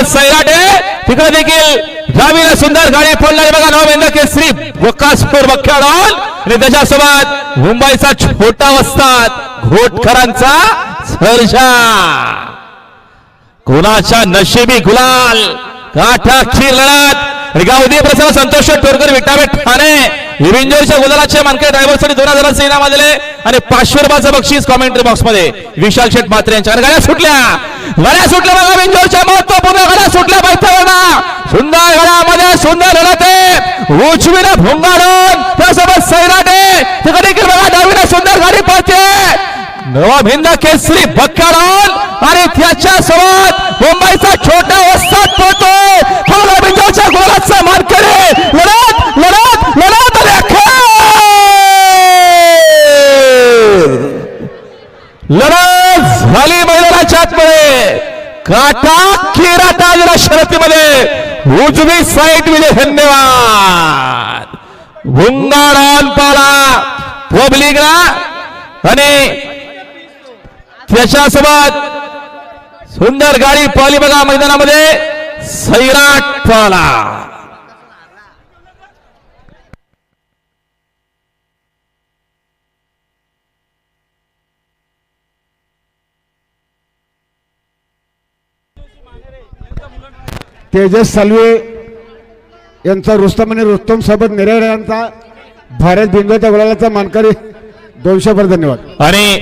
त्याच्यासोबत सैराटे तिकडे देखील रवीला सुंदर गाडी फोडणारे बघा नवमेंद्र केसरी वकासपूर बख्याडॉल आणि त्याच्यासोबत मुंबईचा छोटा वस्तात घोटकरांचा सर्जा कोणाच्या नशिबी गुलाल काठा खीर लढत. गावदी प्रसन्न संतोष टोरकर विटावे ठाणे. विंजोरच्या गुलालाचे मानके ड्रायव्हरसाठी दोन हजार इनाम आलेले आणि पाचशे रुपयाचं बक्षीस कॉमेंट्री बॉक्समध्ये विशाल शेठ म्हात्रे यांच्या. आणि गाड्या सुटल्या. गाड्या सुटल्या बघा विंजोरच्या महत्त्वपूर्ण गाड्या सुटल्या बैठकांना सुंदर गडामध्ये सुंदर लढत आहे उजवीला भोंगाडून त्यासोबत सैराटे. तिकडे बघा डावीला सुंदर गाडी पळते. नवा भिंद केसरी बक्काडॉल आणि त्याच्या सोबत मुंबईचा छोटा वस्ताद पळतो फौला बिंदूच्या गोलाचा मानकरी लढत लढत लढत आणि अखेर लढत झाली मैदानाच्या आतमध्ये. काटा खिरा ताजला शर्यतीमध्ये उजवी साईड विजय धन्यवाद. भुंगाडान पाला पब्लिकला आणि त्याच्यासोबत सुंदर गाडी पाली बघा मैदानामध्ये. सैराट पाला. तेजस सालवे यांचा रुस्तम आणि रुस्तम सोबत निरेड यांचा भारत बिंदूच्या गुलालाचा मानकरी. दोनशे भर धन्यवाद. आणि